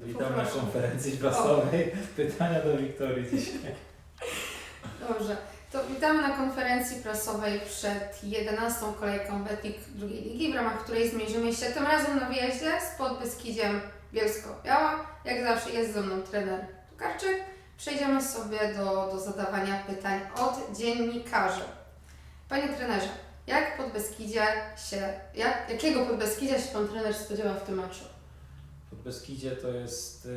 Witam na Poproszę. konferencji prasowej. Pytania do Wiktorii dzisiaj. Dobrze. To witamy na konferencji prasowej przed 11. kolejką Wetik drugiej ligi, w ramach której zmierzymy się tym razem na wyjeździe z Podbeskidziem Bielsko-Biała. Jak zawsze jest ze mną trener Tukarczyk. Przejdziemy sobie do, do zadawania pytań od dziennikarzy. Panie trenerze, jak Podbeskidzie się, jak, jakiego Podbeskidzia się Pan trener spodziewa w tym meczu? Podbeskidzie to jest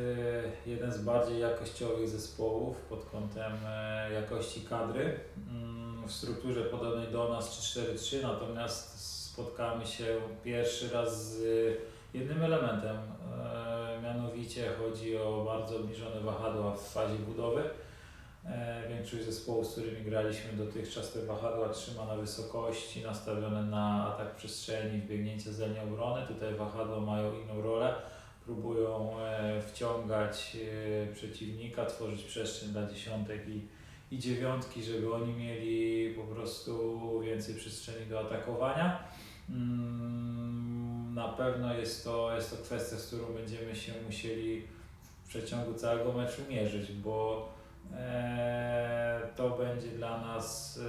e, jeden z bardziej jakościowych zespołów pod kątem e, jakości kadry. Mm, W strukturze podobnej do nas 3-4-3, natomiast spotkamy się pierwszy raz z jednym elementem. e, Mianowicie chodzi o bardzo obniżone wahadła w fazie budowy. E, Większość zespołów, z którymi graliśmy dotychczas, te wahadła trzyma na wysokości, nastawione na atak przestrzeni, wbiegnięcie z linii obrony. Tutaj wahadła mają inną rolę. Próbują e, wciągać e, przeciwnika, tworzyć przestrzeń dla dziesiątek i, i dziewiątki, żeby oni mieli po prostu więcej przestrzeni do atakowania. Mm, Na pewno jest to, jest to kwestia, z którą będziemy się musieli w przeciągu całego meczu mierzyć, bo e, to będzie dla nas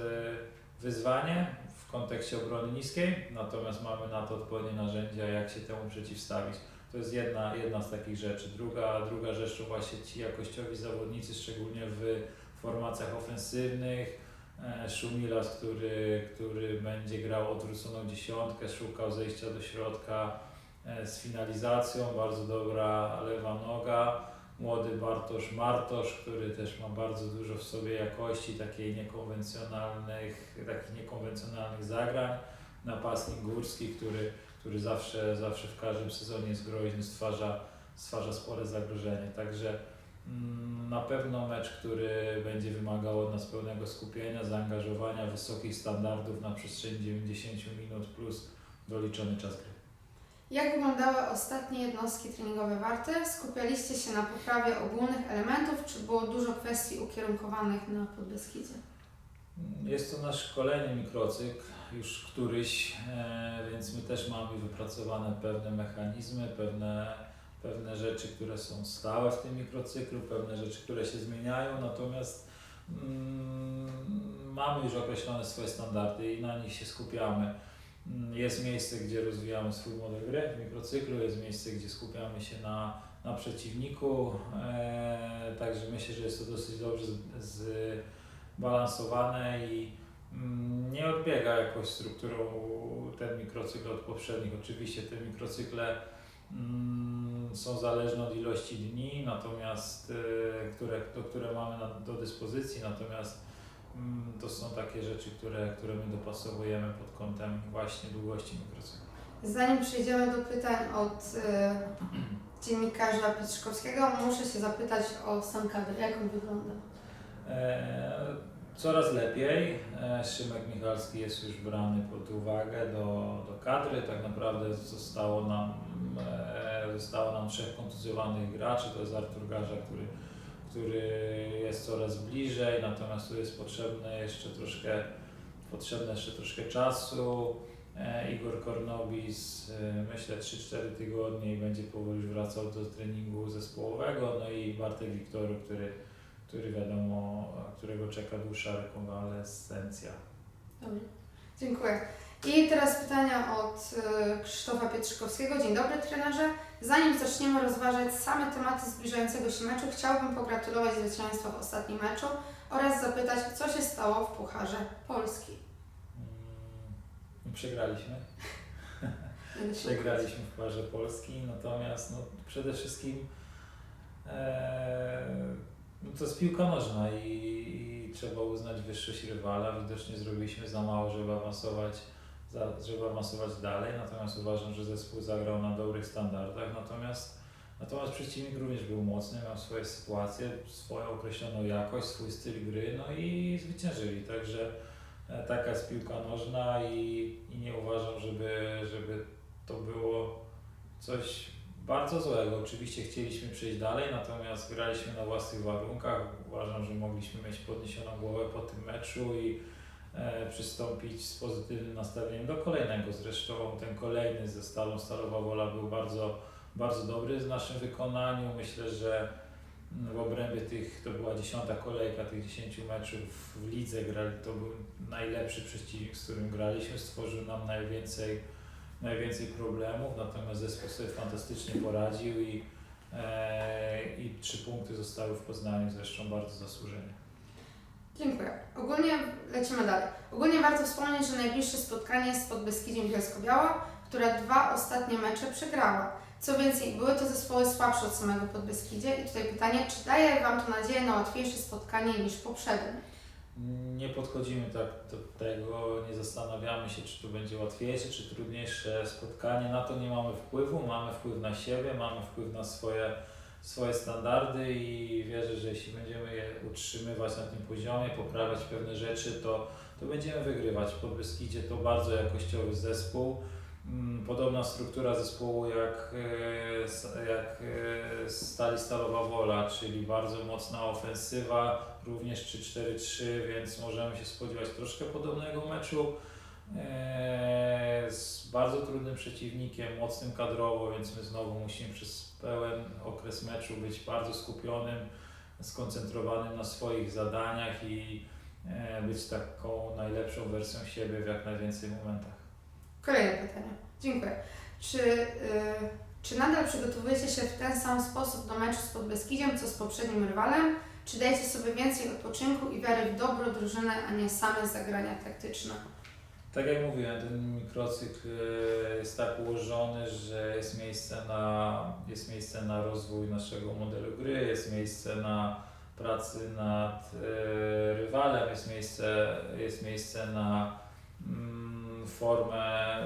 wyzwanie w kontekście obrony niskiej, natomiast mamy na to odpowiednie narzędzia, jak się temu przeciwstawić. To jest jedna, jedna z takich rzeczy. Druga, druga rzecz to właśnie ci jakościowi zawodnicy, szczególnie w formacjach ofensywnych. E, Szumilas, który, który będzie grał odwróconą dziesiątkę, szukał zejścia do środka e, z finalizacją, bardzo dobra lewa noga. Młody Bartosz Martosz, który też ma bardzo dużo w sobie jakości, takiej niekonwencjonalnych, takich niekonwencjonalnych zagrań. Napastnik Górski, który który zawsze, zawsze w każdym sezonie jest groźny, stwarza, stwarza spore zagrożenie. Także mm, na pewno mecz, który będzie wymagał od nas pełnego skupienia, zaangażowania, wysokich standardów na przestrzeni 90 minut plus doliczony czas gry. Jak wyglądały ostatnie jednostki treningowe Warty? Skupialiście się na poprawie ogólnych elementów, czy było dużo kwestii ukierunkowanych na Podbeskidzie? Jest to nasz kolejny mikrocykl, już któryś, e, więc my też mamy wypracowane pewne mechanizmy, pewne, pewne rzeczy, które są stałe w tym mikrocyklu, pewne rzeczy, które się zmieniają, natomiast mm, mamy już określone swoje standardy i na nich się skupiamy. Mm, Jest miejsce, gdzie rozwijamy swój model gry w mikrocyklu, jest miejsce, gdzie skupiamy się na, na przeciwniku, e, także myślę, że jest to dosyć dobrze z, zbalansowane i mm, nie odbiega jakoś strukturą ten mikrocykl od poprzednich. Oczywiście te mikrocykle mm, są zależne od ilości dni, natomiast e, które, to, które mamy do dyspozycji, natomiast mm, to są takie rzeczy, które, które my dopasowujemy pod kątem właśnie długości mikrocyklu. Zanim przejdziemy do pytań od e, dziennikarza Pietrzkowskiego, muszę się zapytać o stan kadry. Jak on wygląda? E, Coraz lepiej. E, Szymek Michalski jest już brany pod uwagę do, do kadry. Tak naprawdę zostało nam, e, zostało nam trzech kontuzjowanych graczy. To jest Artur Garza, który, który jest coraz bliżej, natomiast tu jest potrzebne jeszcze troszkę, potrzebne jeszcze troszkę czasu. Igor Kornobis, myślę 3-4 tygodnie i będzie powoli wracał do treningu zespołowego. No i Bartek Wiktoru, który który wiadomo, którego czeka dłuższa rekonwalescencja. Dobrze. Dziękuję. I teraz pytania od e, Krzysztofa Pietrzkowskiego. Dzień dobry trenerze. Zanim zaczniemy rozważać same tematy zbliżającego się meczu, chciałbym pogratulować zwycięstwa w ostatnim meczu oraz zapytać, co się stało w Pucharze Polski. Mm, Przegraliśmy. Przegraliśmy w Parze Polski, natomiast no, przede wszystkim e, no, to jest piłka nożna i, i trzeba uznać wyższość rywala. Widocznie zrobiliśmy za mało, żeby awansować, za, żeby awansować dalej, natomiast uważam, że zespół zagrał na dobrych standardach, natomiast Natomiast przeciwnik również był mocny, miał swoje sytuacje, swoją określoną jakość, swój styl gry, no i zwyciężyli. Także e, taka jest piłka nożna i, i nie uważam, żeby, żeby to było coś bardzo złego. Oczywiście chcieliśmy przejść dalej, natomiast graliśmy na własnych warunkach. Uważam, że mogliśmy mieć podniesioną głowę po tym meczu i e, przystąpić z pozytywnym nastawieniem do kolejnego. Zresztą ten kolejny ze Stalą Stalowa Wola był bardzo bardzo dobry w naszym wykonaniu. Myślę, że mm, w obrębie tych, to była dziesiąta kolejka tych 10 meczów w lidze grali, to był najlepszy przeciwnik, z którym graliśmy, stworzył nam najwięcej, najwięcej problemów, natomiast zespół sobie fantastycznie poradził i, e, i trzy punkty zostały w Poznaniu, zresztą bardzo zasłużenie. Dziękuję. Ogólnie lecimy dalej. Ogólnie warto wspomnieć, że najbliższe spotkanie jest z Podbeskidziem Bielsko-Biała, która dwa ostatnie mecze przegrała. Co więcej, były to zespoły słabsze od samego Podbeskidzie i tutaj pytanie, czy daje Wam to nadzieję na łatwiejsze spotkanie niż poprzednie? Nie podchodzimy tak do tego, nie zastanawiamy się, czy to będzie łatwiejsze, czy trudniejsze spotkanie. Na to nie mamy wpływu, mamy wpływ na siebie, mamy wpływ na swoje, swoje standardy i wierzę, że jeśli będziemy je utrzymywać na tym poziomie, poprawiać pewne rzeczy, to, to będziemy wygrywać. W Beskidzie to bardzo jakościowy zespół. Mm, Podobna struktura zespołu jak, e, jak e, Stali Stalowa Wola, czyli bardzo mocna ofensywa, również 3-4-3, więc możemy się spodziewać troszkę podobnego meczu. e, Z bardzo trudnym przeciwnikiem, mocnym kadrowo, więc my znowu musimy przez pełen okres meczu być bardzo skupionym, skoncentrowanym na swoich zadaniach i być taką najlepszą wersją siebie w jak najwięcej momentach. Kolejne pytanie. Dziękuję. Czy, y, czy nadal przygotowujecie się w ten sam sposób do meczu z Podbeskidziem, co z poprzednim rywalem? Czy dajecie sobie więcej odpoczynku i wiary w dobro drużyny, a nie same zagrania taktyczne? Tak jak mówiłem, ten mikrocykl e, jest tak ułożony, że jest miejsce na, jest miejsce na rozwój naszego modelu gry, jest miejsce na pracy nad e, rywalem, jest miejsce, jest miejsce na mm, formę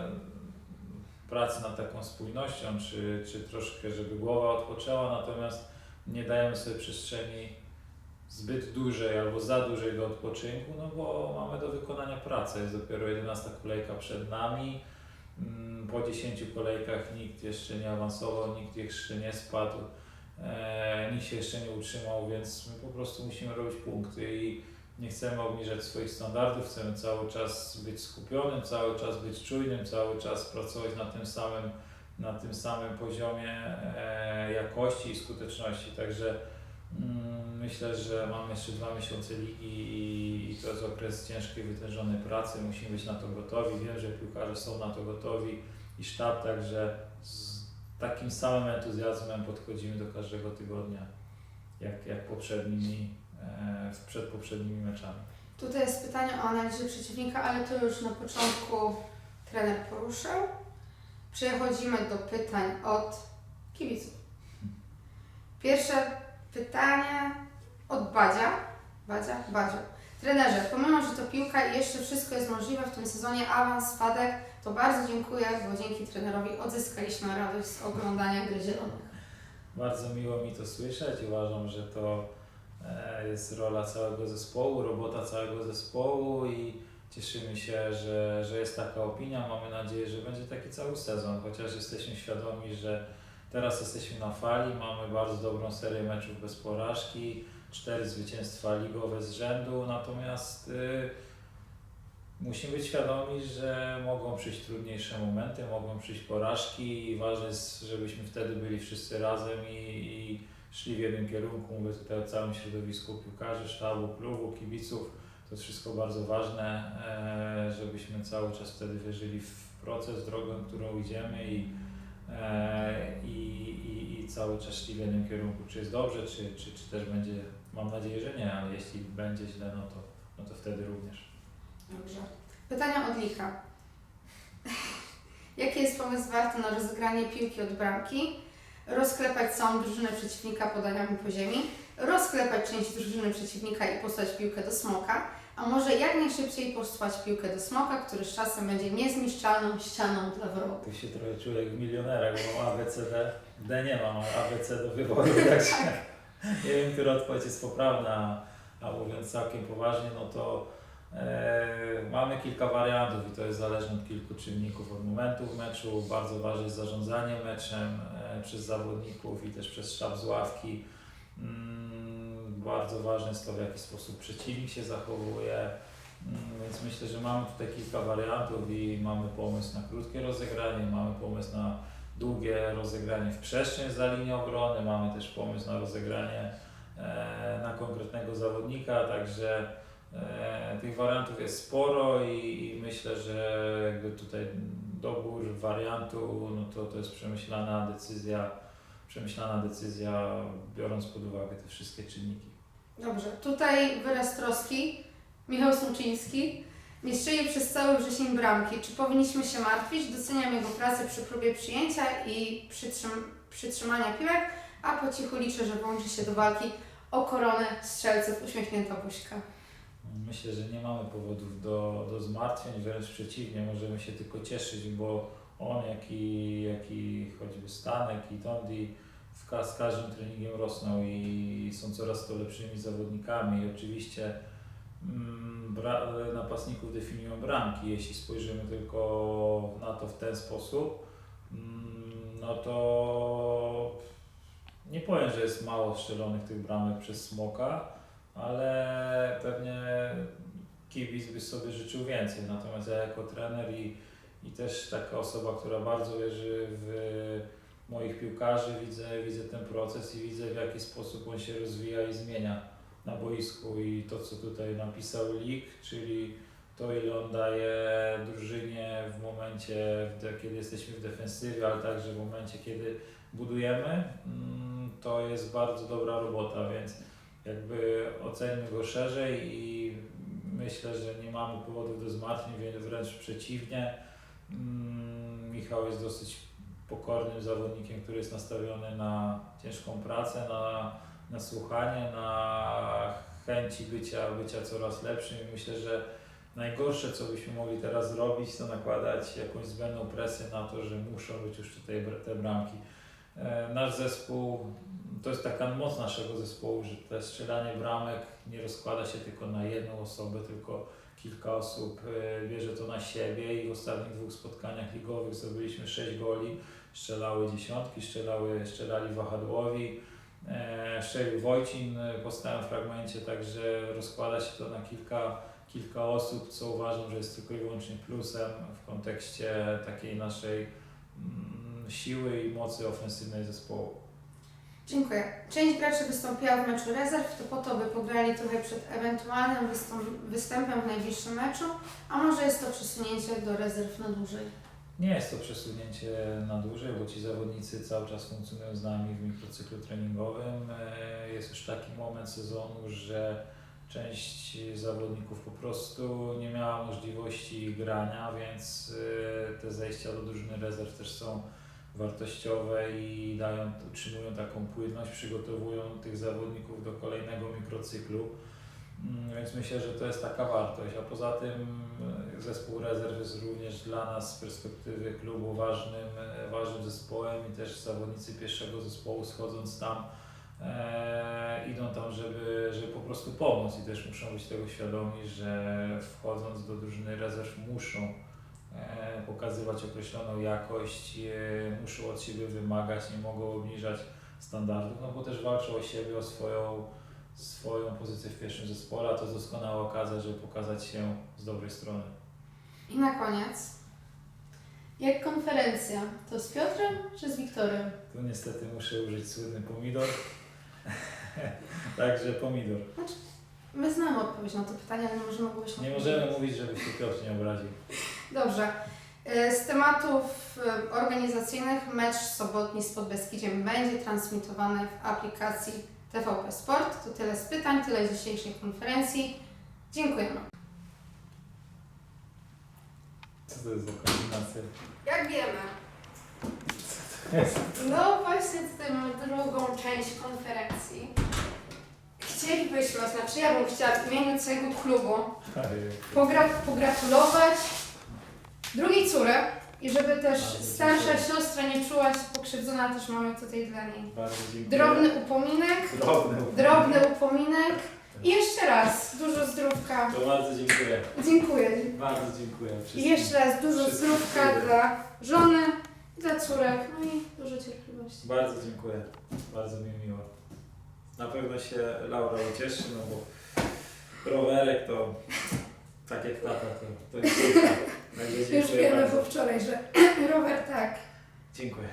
pracy nad taką spójnością, czy, czy troszkę, żeby głowa odpoczęła, natomiast nie dajemy sobie przestrzeni zbyt dużej albo za dużej do odpoczynku, no bo mamy do wykonania pracę. Jest dopiero 11 kolejka przed nami. Mm, Po 10 kolejkach nikt jeszcze nie awansował, nikt jeszcze nie spadł, e, nikt się jeszcze nie utrzymał, więc my po prostu musimy robić punkty i nie chcemy obniżać swoich standardów, chcemy cały czas być skupionym, cały czas być czujnym, cały czas pracować na tym samym, na tym samym poziomie e, jakości i skuteczności. Także Mm, Myślę, że mamy jeszcze dwa miesiące ligi i- to jest okres ciężkiej, wytężonej pracy. Musimy być na to gotowi. Wiem, że piłkarze są na to gotowi i sztab, także z takim samym entuzjazmem podchodzimy do każdego tygodnia, jak, jak poprzednimi, przed poprzednimi meczami. Tutaj jest pytanie o analizę przeciwnika, ale to już na początku trener poruszył. Przechodzimy do pytań od kibiców. Pierwsze pytanie od Badzia. Badzia? Badziu. Trenerze, pomimo, że to piłka i jeszcze wszystko jest możliwe w tym sezonie, awans, spadek, to bardzo dziękuję, bo dzięki trenerowi odzyskaliśmy radość z oglądania gry zielonych. Bardzo miło mi to słyszeć. Uważam, że to e, jest rola całego zespołu, robota całego zespołu i cieszymy się, że, że jest taka opinia. Mamy nadzieję, że będzie taki cały sezon, chociaż jesteśmy świadomi, że teraz jesteśmy na fali, mamy bardzo dobrą serię meczów bez porażki, cztery zwycięstwa ligowe z rzędu, natomiast y, Musimy być świadomi, że mogą przyjść trudniejsze momenty, mogą przyjść porażki i ważne jest, żebyśmy wtedy byli wszyscy razem i, i szli w jednym kierunku. Mówię tutaj o całym środowisku piłkarzy, sztabu, klubu, kibiców. To jest wszystko bardzo ważne, e, żebyśmy cały czas wtedy wierzyli w proces, drogę, którą idziemy i, e, i, i, i cały czas szli w jednym kierunku. Czy jest dobrze, czy, czy, czy też będzie, mam nadzieję, że nie, ale jeśli będzie źle, no to, no to wtedy również. Dobrze. Pytania od Lika. Jaki jest pomysł warty na rozegranie piłki od bramki? Rozklepać całą drużynę przeciwnika podaniami po ziemi? Rozklepać część drużyny przeciwnika i posłać piłkę do smoka? A może jak najszybciej posłać piłkę do smoka, który z czasem będzie niezniszczalną ścianą dla wrogu? Tu się trochę czuję jak w milionerach, bo mam ABCD. D nie mam, ale ABC do wyboru, także nie wiem, która odpowiedź jest poprawna, a mówiąc całkiem poważnie, no to mamy kilka wariantów i to jest zależne od kilku czynników, od momentu w meczu, bardzo ważne jest zarządzanie meczem e, przez zawodników i też przez sztab z ławki. Mm, bardzo ważne jest to, w jaki sposób przeciwnik się zachowuje, Mm, Więc myślę, że mamy tutaj kilka wariantów i mamy pomysł na krótkie rozegranie, mamy pomysł na długie rozegranie w przestrzeń za linię obrony, mamy też pomysł na rozegranie e, na konkretnego zawodnika, także e, tych wariantów jest sporo i, i myślę, że jakby tutaj dobór wariantu, no to, to jest przemyślana decyzja, przemyślana decyzja, biorąc pod uwagę te wszystkie czynniki. Dobrze, tutaj wyraz troski. Michał Sączyński. Nie strzelił przez cały wrzesień bramki. Czy powinniśmy się martwić? Doceniam jego pracę przy próbie przyjęcia i przytrzym- przytrzymania piłek, a po cichu liczę, że włączy się do walki o koronę strzelców. Uśmiechnięta buźka. Myślę, że nie mamy powodów do, do zmartwień, wręcz przeciwnie, możemy się tylko cieszyć, bo on, jak i, jak i choćby Stanek i Tondi w z każdym treningiem rosną i są coraz to lepszymi zawodnikami. I oczywiście mm, napastników definiują bramki. Jeśli spojrzymy tylko na to w ten sposób, mm, no to nie powiem, że jest mało strzelonych tych bramek przez Smoka, ale pewnie kibic by sobie życzył więcej. Natomiast ja jako trener i, i też taka osoba, która bardzo wierzy w moich piłkarzy, widzę, widzę ten proces i widzę w jaki sposób on się rozwija i zmienia na boisku i to co tutaj napisał Lik, czyli to ile on daje drużynie w momencie, kiedy jesteśmy w defensywie, ale także w momencie, kiedy budujemy, mm, to jest bardzo dobra robota, więc jakby oceńmy go szerzej i myślę, że nie mamy powodów do zmartwień, wrę- wręcz przeciwnie. Mm, Michał jest dosyć pokornym zawodnikiem, który jest nastawiony na ciężką pracę, na, na słuchanie, na chęci bycia, bycia coraz lepszym i myślę, że najgorsze, co byśmy mogli teraz zrobić, to nakładać jakąś zbędną presję na to, że muszą być już tutaj te bramki. E, Nasz zespół, to jest taka moc naszego zespołu, że strzelanie bramek nie rozkłada się tylko na jedną osobę, tylko kilka osób e, bierze to na siebie. I w ostatnich dwóch spotkaniach ligowych zdobyliśmy 6 goli, strzelały dziesiątki, strzelały, strzelali wahadłowi, e, strzelił Wojcin e, po stałym fragmencie, także rozkłada się to na kilka, kilka osób, co uważam, że jest tylko i wyłącznie plusem w kontekście takiej naszej mm, siły i mocy ofensywnej zespołu. Dziękuję. Część graczy wystąpiła w meczu rezerw, to po to, by pograli trochę przed ewentualnym występem w najbliższym meczu, a może jest to przesunięcie do rezerw na dłużej. Nie jest to przesunięcie na dłużej, bo ci zawodnicy cały czas funkcjonują z nami w mikrocyklu treningowym. E, Jest już taki moment sezonu, że część zawodników po prostu nie miała możliwości grania, więc e, te zejścia do drużyny rezerw też są wartościowe i dają, utrzymują taką płynność, przygotowują tych zawodników do kolejnego mikrocyklu. Mm, Więc myślę, że to jest taka wartość. A poza tym e, zespół rezerw jest również dla nas z perspektywy klubu ważnym, e, ważnym zespołem i też zawodnicy pierwszego zespołu schodząc tam e, idą tam, żeby, żeby po prostu pomóc i też muszą być tego świadomi, że wchodząc do drużyny rezerw muszą pokazywać określoną jakość, e, muszą od siebie wymagać, nie mogą obniżać standardów, no bo też walczą o siebie, o swoją swoją pozycję w pierwszym zespole, a to jest doskonała okazja, żeby pokazać się z dobrej strony. I na koniec, jak konferencja, to z Piotrem czy z Wiktorem? Tu niestety muszę użyć słynny pomidor. Także pomidor. My znamy odpowiedź na to pytanie, ale nie możemy kogoś Nie możemy mówić, żeby się Piotr nie obraził. Dobrze. E, Z tematów e, organizacyjnych mecz sobotni z Podbeskidziem będzie transmitowany w aplikacji TVP Sport. To tyle z pytań, tyle z dzisiejszej konferencji. Dziękujemy. Co to jest za kombinacja? Jak wiemy, no właśnie tutaj mamy drugą część konferencji. Chcielibyśmy, znaczy ja bym chciała w imieniu całego klubu pogra pogratulować drugiej córy i żeby też Bardzo starsza dziękuję. siostra nie czuła się pokrzywdzona, też mamy tutaj dla niej Bardzo dziękuję. drobny upominek, Drobny. drobny upominek i jeszcze raz dużo zdrówka. To bardzo dziękuję. Dziękuję. Bardzo dziękuję. I wszystkim. jeszcze raz dużo Wszystkim zdrówka dziękuję. dla żony, dla córek, no i dużo cierpliwości. Bardzo dziękuję. Bardzo mi miło. Na pewno się Laura ucieszy, no bo rowerek to tak jak tata, to, to jest super. Już wiemy po wczoraj, że rower tak. Dziękuję.